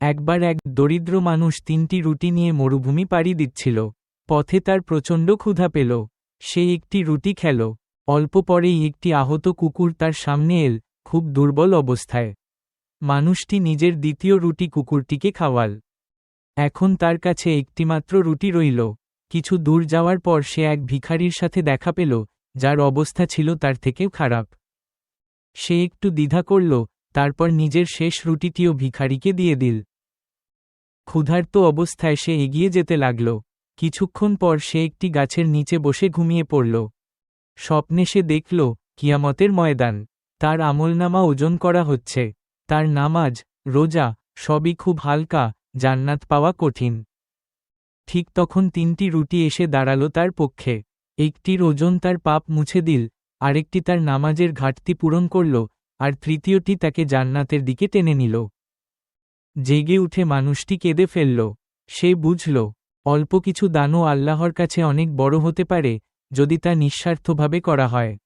একবার এক দরিদ্র মানুষ তিনটি রুটি নিয়ে মরুভূমি পাড়ি দিচ্ছিল। পথে তার প্রচণ্ড ক্ষুধা পেল। সে একটি রুটি খেল। অল্প পরেই একটি আহত কুকুর তার সামনে এল, খুব দুর্বল অবস্থায়। মানুষটি নিজের দ্বিতীয় রুটি কুকুরটিকে খাওয়াল। এখন তার কাছে একটিমাত্র রুটি রইল। কিছু দূর যাওয়ার পর সে এক ভিখারির সাথে দেখা পেল, যার অবস্থা ছিল তার থেকেও খারাপ। সে একটু দ্বিধা করল তারপর নিজের শেষ রুটিটিও ভিখারিকে দিয়ে দিল। ক্ষুধার্ত অবস্থায় সে এগিয়ে যেতে লাগল। কিছুক্ষণ পর সে একটি গাছের নিচে বসে ঘুমিয়ে পড়ল। স্বপ্নে সে দেখল, কিয়ামতের ময়দান। তার আমলনামা ওজন করা হচ্ছে। তার নামাজ, রোজা, সবই খুব হালকা, জান্নাত পাওয়া কঠিন। ঠিক তখন তিনটি রুটি এসে দাঁড়াল তার পক্ষে। একটির ওজন তার পাপ মুছে দিল, আরেকটি তার নামাজের ঘাটতি পূরণ করল আর তৃতীয়টি তাকে জান্নাতের দিকে টেনে নিল। জেগে উঠে মানুষটি কেঁদে ফেলল। সে বুঝল, অল্প কিছু দানও আল্লাহর কাছে অনেক বড় হতে পারে, যদি তা নিঃস্বার্থভাবে করা হয়।